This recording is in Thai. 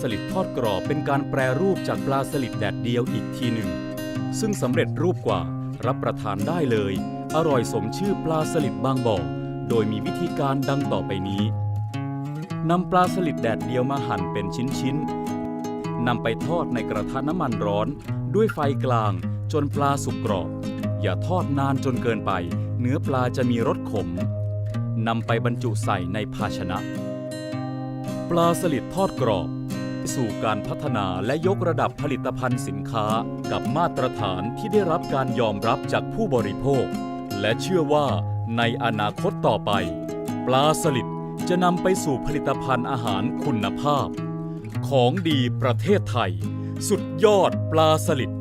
สลิดทอดกรอบเป็นการแปรรูปจากปลาสลิดแดดเดียวอีกทีหนึ่ง ซึ่งสำเร็จรูปกว่า รับประทานได้เลย อร่อยสมชื่อปลาสลิดบางบ่อโดยมีวิธีการดังต่อไปนี้นำปลาสลิดแดดเดียวมาหั่นเป็นชิ้นๆนำไปทอดในกระทะน้ำมันร้อน ด้วยไฟกลางจนปลาสุกกรอบ อย่าทอดนานจนเกินไป เนื้อปลาจะมีรสขมนำไปบรรจุใส่ในภาชนะ ปลาสลิดทอดกรอบ สู่การพัฒนาและยกระดับผลิตภัณฑ์สินค้า กับมาตรฐานที่ได้รับการยอมรับจากผู้บริโภค และเชื่อว่าในอนาคตต่อไป ปลาสลิดจะนำไปสู่ผลิตภัณฑ์อาหารคุณภาพ ของดีประเทศไทย สุดยอดปลาสลิด